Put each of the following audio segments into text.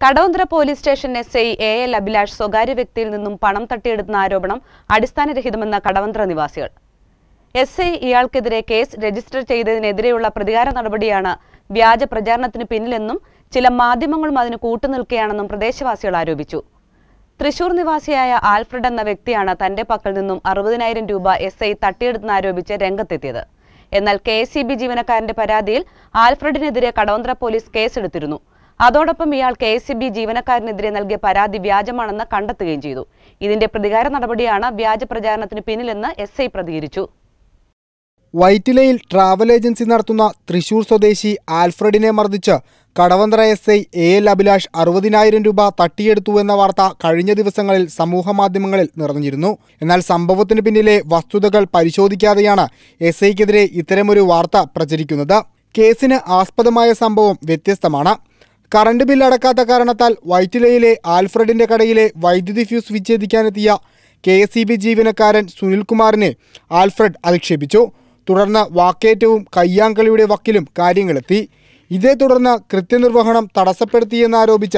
Kadavanthra police station S I A L Abhilash സ്വകാര്യ വ്യക്തിയിൽ നിന്നും പണം തട്ടിയെടുത്തുന്ന ആരോപണം അടിസ്ഥാനരഹിതമെന്ന കടവന്ത്ര നിവാസികൾ. എസ് ഐ ഇയാൾക്കെതിരെ കേസ് രജിസ്റ്റർ ചെയ്തതിനെതിരെയുള്ള പ്രതികാര നടപടിയാണ് വ്യാജ പ്രചാരണത്തിന് പിന്നിലെന്നും ചില മാധ്യമങ്ങളും അതിന് കൂട്ടുനിൽക്കുകയാണെന്നും പ്രദേശവാസികൾ ആരോപിച്ചു. തൃശൂർ നിവാസിയായ ആൽഫ്രഡ് എന്ന വ്യക്തിയാണ് തന്റെ പക്കൽ നിന്നും അറുപതിനായിരം രൂപ എസ് ഐ തട്ടിയെടുത്തെന്നാരോപിച്ച് രംഗത്തെത്തിയത്. എന്നാൽ കെ ജീവനക്കാരന്റെ പരാതിയിൽ ആൽഫ്രഡിനെതിരെ കടവന്ത്ര പോലീസ് കേസെടുത്തിരുന്നു. അതോടൊപ്പം ഇയാൾ കെ എസ് ബി ജീവനക്കാരനെതിരെ നൽകിയ പരാതി വ്യാജമാണെന്ന് കണ്ടെത്തുകയും ചെയ്തു. ഇതിന്റെ പ്രതികാര നടപടിയാണ് വ്യാജ പ്രചാരണത്തിന് പിന്നിലെന്ന് എസ് ഐ പ്രതികരിച്ചു. വൈറ്റിലയിൽ ട്രാവൽ ഏജൻസി നടത്തുന്ന തൃശൂർ സ്വദേശി ആൽഫ്രഡിനെ മർദ്ദിച്ച് Kadavanthra S I A L Abhilash അറുപതിനായിരം രൂപ തട്ടിയെടുത്തു എന്ന വാർത്ത കഴിഞ്ഞ ദിവസങ്ങളിൽ സമൂഹമാധ്യമങ്ങളിൽ നിറഞ്ഞിരുന്നു. എന്നാൽ സംഭവത്തിന് പിന്നിലെ വസ്തുതകൾ പരിശോധിക്കാതെയാണ് എസ് ഐക്കെതിരെ ഇത്തരമൊരു വാർത്ത പ്രചരിക്കുന്നത്. കേസിന് ആസ്പദമായ സംഭവം വ്യത്യസ്തമാണ്. കറണ്ട് ബിൽ അടക്കാത്ത കാരണത്താൽ വൈറ്റിലയിലെ ആൽഫ്രഡിന്റെ കടയിലെ വൈദ്യുതി ഫ്യൂസ് വിച്ഛേദിക്കാനെത്തിയ കെ എസ് സി ബി ജീവനക്കാരൻ സുനിൽകുമാറിനെ ആൽഫ്രഡ് അധിക്ഷേപിച്ചു. തുടർന്ന് വാക്കേറ്റവും കയ്യാങ്കളിയുടെ വക്കിലും കാര്യങ്ങളെത്തി. ഇതേ തുടർന്ന് കൃത്യനിർവഹണം തടസ്സപ്പെടുത്തിയെന്നാരോപിച്ച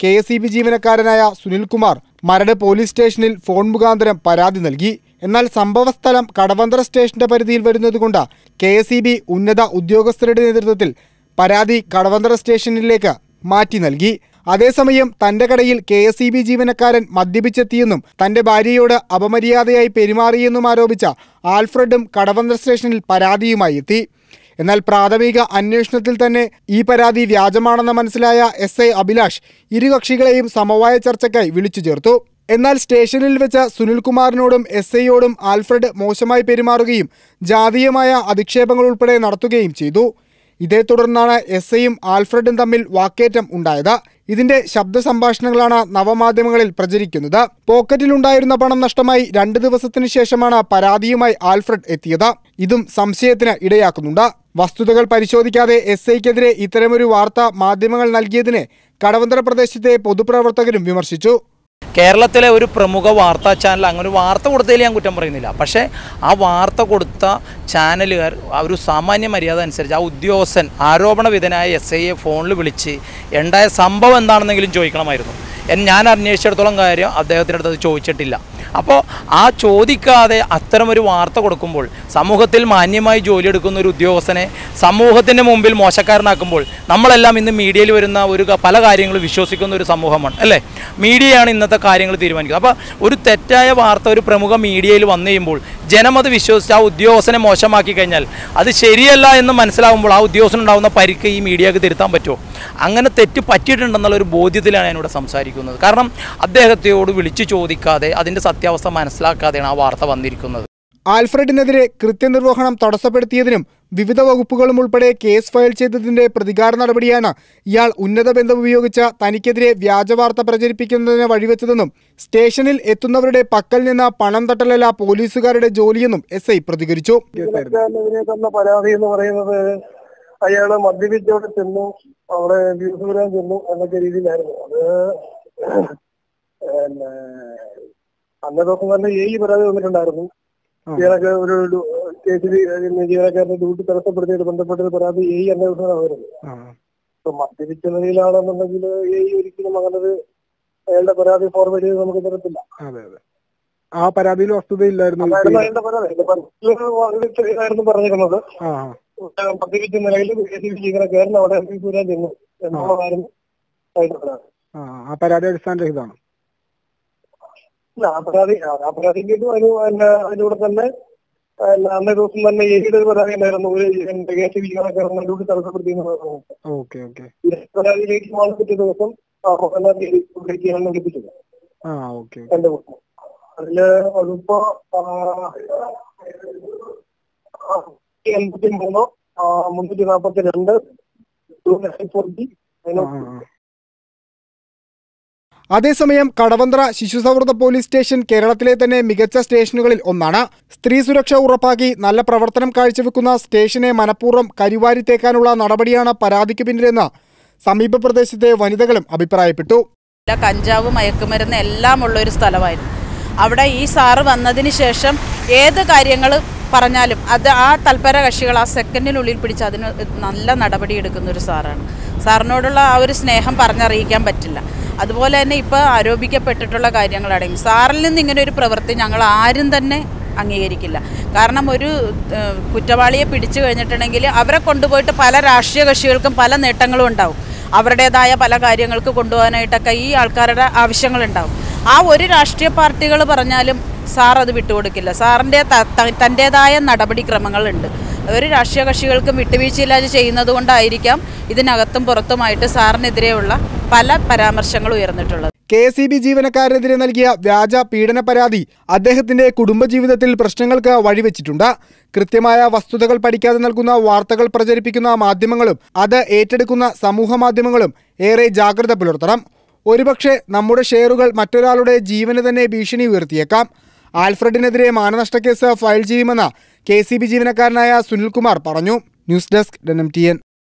കെ എസ് സി ബി ജീവനക്കാരനായ സുനിൽകുമാർ മരട് പോലീസ് സ്റ്റേഷനിൽ ഫോൺ മുഖാന്തരം പരാതി നൽകി. എന്നാൽ സംഭവസ്ഥലം കടവന്തര സ്റ്റേഷന്റെ പരിധിയിൽ വരുന്നതുകൊണ്ട് കെ എസ് ഇ ബി ഉന്നത ഉദ്യോഗസ്ഥരുടെ നേതൃത്വത്തിൽ പരാതി കടവന്തര സ്റ്റേഷനിലേക്ക് മാറ്റി നൽകി. അതേസമയം തന്റെ കടയിൽ കെ എസ് ഇ ബി ജീവനക്കാരൻ മദ്യപിച്ചെത്തിയെന്നും തന്റെ ഭാര്യയോട് അപമര്യാദയായി പെരുമാറിയെന്നും ആരോപിച്ച ആൽഫ്രഡും കടവന്ത്ര സ്റ്റേഷനിൽ പരാതിയുമായി എത്തി. എന്നാൽ പ്രാഥമിക അന്വേഷണത്തിൽ തന്നെ ഈ പരാതി വ്യാജമാണെന്ന് മനസ്സിലായ എസ് ഐ അഭിലാഷ് ഇരുകക്ഷികളെയും സമവായ ചർച്ചയ്ക്കായി വിളിച്ചു ചേർത്തു. എന്നാൽ സ്റ്റേഷനിൽ വെച്ച സുനിൽകുമാറിനോടും എസ് ഐയോടും ആൽഫ്രഡ് മോശമായി പെരുമാറുകയും ജാതീയമായ അധിക്ഷേപങ്ങൾ ഉൾപ്പെടെ നടത്തുകയും ചെയ്തു. ഇതേ തുടർന്നാണ് എസ് ഐയും ആൽഫ്രഡും തമ്മിൽ വാക്കേറ്റം ഉണ്ടായത്. ഇതിന്റെ ശബ്ദ സംഭാഷണങ്ങളാണ് നവമാധ്യമങ്ങളിൽ പ്രചരിക്കുന്നത്. പോക്കറ്റിലുണ്ടായിരുന്ന പണം നഷ്ടമായി രണ്ട് ദിവസത്തിനു ശേഷമാണ് പരാതിയുമായി ആൽഫ്രഡ് എത്തിയത്. ഇതും സംശയത്തിന് ഇടയാക്കുന്നുണ്ട്. വസ്തുതകൾ പരിശോധിക്കാതെ എസ് ഐക്കെതിരെ ഇത്തരമൊരു വാർത്ത മാധ്യമങ്ങൾ നൽകിയതിനെ കടവന്തര പ്രദേശത്തെ പൊതുപ്രവർത്തകരും വിമർശിച്ചു. കേരളത്തിലെ ഒരു പ്രമുഖ വാർത്താ ചാനൽ അങ്ങനെ ഒരു വാർത്ത കൊടുത്തതിൽ ഞാൻ കുറ്റം പറയുന്നില്ല. പക്ഷേ ആ വാർത്ത കൊടുത്ത ചാനലുകാർ ഒരു സാമാന്യ മര്യാദ അനുസരിച്ച് ആ ഉദ്യോഗസ്ഥൻ ആരോപണ വിധനായ എസ് ഐയെ ഫോണിൽ വിളിച്ച് ഉണ്ടായ സംഭവം എന്താണെന്നെങ്കിലും ചോദിക്കണമായിരുന്നു. ഞാൻ അന്വേഷിച്ചിടത്തോളം കാര്യം അദ്ദേഹത്തിന്റെ അടുത്ത് ചോദിച്ചിട്ടില്ല. അപ്പോൾ ആ ചോദിക്കാതെ അത്തരമൊരു വാർത്ത കൊടുക്കുമ്പോൾ സമൂഹത്തിൽ മാന്യമായി ജോലിയെടുക്കുന്ന ഒരു ഉദ്യോഗസ്ഥനെ സമൂഹത്തിന്റെ മുമ്പിൽ മോശക്കാരനാക്കുമ്പോൾ നമ്മളെല്ലാം ഇന്ന് മീഡിയയിൽ വരുന്ന ഒരു പല കാര്യങ്ങളും വിശ്വസിക്കുന്ന ഒരു സമൂഹമാണ് അല്ലേ? മീഡിയയാണ് ഇന്നത്തെ കാര്യങ്ങൾ തീരുമാനിക്കുന്നത്. അപ്പോൾ ഒരു തെറ്റായ വാർത്ത ഒരു പ്രമുഖ മീഡിയയിൽ വന്നു കഴിയുമ്പോൾ ജനം അത് വിശ്വസിച്ച് ആ ഉദ്യോഗസ്ഥനെ മോശമാക്കി കഴിഞ്ഞാൽ അത് ശരിയല്ല എന്ന് മനസ്സിലാകുമ്പോൾ ആ ഉദ്യോഗസ്ഥനുണ്ടാകുന്ന പരിക്ക് ഈ മീഡിയക്ക് തിരുത്താൻ പറ്റുമോ? അങ്ങനെ തെറ്റ് പറ്റിയിട്ടുണ്ടെന്നുള്ള ഒരു ബോധ്യത്തിലാണ് ഞാനിവിടെ സംസാരിക്കുന്നത്. കാരണം അദ്ദേഹത്തോട് വിളിച്ചു ചോദിക്കാതെ അതിന്റെ സത്യാവസ്ഥ മനസ്സിലാക്കാതെയാണ് ആ വാർത്ത വന്നിരിക്കുന്നത്. ആൽഫ്രഡിനെതിരെ കൃത്യനിർവഹണം തടസ്സപ്പെടുത്തിയതിനും വിവിധ വകുപ്പുകളും ഉൾപ്പെടെ കേസ് ഫയൽ ചെയ്തതിന്റെ പ്രതികാര നടപടിയാണ് ഇയാൾ ഉന്നത ബന്ധം ഉപയോഗിച്ച തനിക്കെതിരെ വ്യാജവാർത്ത പ്രചരിപ്പിക്കുന്നതിന് വഴിവെച്ചതെന്നും സ്റ്റേഷനിൽ എത്തുന്നവരുടെ പക്കൽ നിന്ന പണം തട്ടലല്ല പോലീസുകാരുടെ ജോലിയെന്നും എസ് ഐ പ്രതികരിച്ചു. പരാതി എന്ന് പറയുന്നത് അയാൾ മദ്യപിച്ചോടെ ചെന്നു അവിടെ ചെന്നു എന്നൊക്കെ രീതിയിലായിരുന്നു. അത് അന്നേ ദിവസം തന്നെ ഈ പരാതി വന്നിട്ടുണ്ടായിരുന്നു. ഇയാളൊക്കെ ഒരു കേസിൽ ജീവനക്കാരന്റെ ഡ്യൂട്ടി തടസ്സപ്പെടുത്തിയിട്ട് ബന്ധപ്പെട്ട പരാതി ഇ അന്നേ ദിവസം വരുന്നത് ഇപ്പൊ മദ്യപിച്ച നിലയിലാണെന്നുണ്ടെങ്കിൽ ഈ ഒരിക്കലും അങ്ങനൊരു അയാളുടെ പരാതി ഫോർവേഡ് ചെയ്ത് നമുക്ക് തരത്തില്ല. ആ പരാതിയിൽ വസ്തുതയില്ലായിരുന്നു. ആയിരുന്നു പറഞ്ഞിരുന്നത്. പ്രത്യേകിച്ച് നിലയിൽ ജീവനക്കാരൻ അവിടെ ചെന്നു എന്നുള്ളതായിരുന്നു ആ പരാതി അടിസ്ഥാനരഹിതമാണ്. പരാതി കേട്ടു അതിന് അതിന്റെ കൂടെ തന്നെ അന്നേ ദിവസം തന്നെ ഏഴിയുടെ ഒരു പരാതി ഉണ്ടായിരുന്നു. ഒരു കേസ് ജീവനക്കാരൻ തടസ്സപ്പെടുത്തി പരാതിയിലേക്ക് മാറി പിറ്റേ ദിവസം ആ പതിനാം തീയതി ഇവിടേക്കാണ് ലഭിച്ചത്. ആ ഓക്കെ എന്റെ കുടുംബം അതിൽ അതിപ്പോ എൺപത്തി മൂന്നോ മുന്നൂറ്റി നാപ്പത്തി രണ്ട് അതേസമയം കടവന്ത്ര ശിശു സൗഹൃദ പോലീസ് സ്റ്റേഷൻ കേരളത്തിലെ തന്നെ മികച്ച സ്റ്റേഷനുകളിൽ ഒന്നാണ്. സ്ത്രീ സുരക്ഷ ഉറപ്പാക്കി നല്ല പ്രവർത്തനം കാഴ്ചവെക്കുന്ന സ്റ്റേഷനെ മനഃപൂർവം കരിവാരിത്തേക്കാനുള്ള നടപടിയാണ് പരാതിക്ക് പിന്നിലെന്ന് സമീപ പ്രദേശത്തെ വനിതകളും അഭിപ്രായപ്പെട്ടു. കഞ്ചാവ് മയക്കുമരുന്ന് എല്ലാം ഉള്ള ഒരു സ്ഥലമായിരുന്നു. അവിടെ ഈ സാറ് വന്നതിന് ശേഷം ഏത് കാര്യങ്ങൾ പറഞ്ഞാലും അത് ആ തൽപര കക്ഷികൾ ആ സെക്കൻഡിനുള്ളിൽ പിടിച്ച് അതിന് നല്ല നടപടി എടുക്കുന്ന ഒരു സാറാണ്. സാറിനോടുള്ള ആ ഒരു സ്നേഹം പറഞ്ഞറിയിക്കാൻ പറ്റില്ല. അതുപോലെ തന്നെ ഇപ്പോൾ ആരോപിക്കപ്പെട്ടിട്ടുള്ള കാര്യങ്ങളടങ്ങി സാറിൽ നിന്ന് ഇങ്ങനെ ഒരു പ്രവൃത്തി ഞങ്ങൾ ആരും തന്നെ അംഗീകരിക്കില്ല. കാരണം ഒരു കുറ്റവാളിയെ പിടിച്ചു കഴിഞ്ഞിട്ടുണ്ടെങ്കിൽ അവരെ കൊണ്ടുപോയിട്ട് പല രാഷ്ട്രീയ കക്ഷികൾക്കും പല നേട്ടങ്ങളും ഉണ്ടാവും. അവരുടേതായ പല കാര്യങ്ങൾക്ക് കൊണ്ടുപോകാനായിട്ടൊക്കെ ഈ ആൾക്കാരുടെ ആവശ്യങ്ങളുണ്ടാവും ആ ഒരു രാഷ്ട്രീയ പാർട്ടികൾ പറഞ്ഞാലും സാർ അത് വിട്ടുകൊടുക്കില്ല. സാറിന്റെ തന്റേതായ നടപടിക്രമങ്ങളുണ്ട്. അവർ രാഷ്ട്രീയ കക്ഷികൾക്കും വിട്ടുവീഴ്ചയില്ലാതെ ചെയ്യുന്നത് കൊണ്ടായിരിക്കാം ഇതിനകത്തും പുറത്തുമായിട്ട് സാറിനെതിരെയുള്ള പല പരാമർശങ്ങളും ഉയർന്നിട്ടുള്ളത്. കെ ഇ ബി ജീവനക്കാരനെതിരെ നൽകിയ വ്യാജ പീഡന പരാതി അദ്ദേഹത്തിന്റെ കുടുംബജീവിതത്തിൽ പ്രശ്നങ്ങൾക്ക് വഴിവെച്ചിട്ടുണ്ട്. കൃത്യമായ വസ്തുതകൾ പഠിക്കാതെ നൽകുന്ന വാർത്തകൾ പ്രചരിപ്പിക്കുന്ന മാധ്യമങ്ങളും അത് ഏറ്റെടുക്കുന്ന സമൂഹ മാധ്യമങ്ങളും ഏറെ ജാഗ്രത പുലർത്തണം. ഒരുപക്ഷെ നമ്മുടെ ഷെയറുകൾ മറ്റൊരാളുടെ ജീവന് തന്നെ ഭീഷണി ഉയർത്തിയേക്കാം. ആൽഫ്രഡിനെതിരെ മാനനഷ്ടക്കേസ് ഫയൽ ചെയ്യുമെന്ന് കെ സി ബി ജീവനക്കാരനായ സുനിൽകുമാർ പറഞ്ഞു. ന്യൂസ് ഡെസ്ക് ഡെനം ടി എൻ.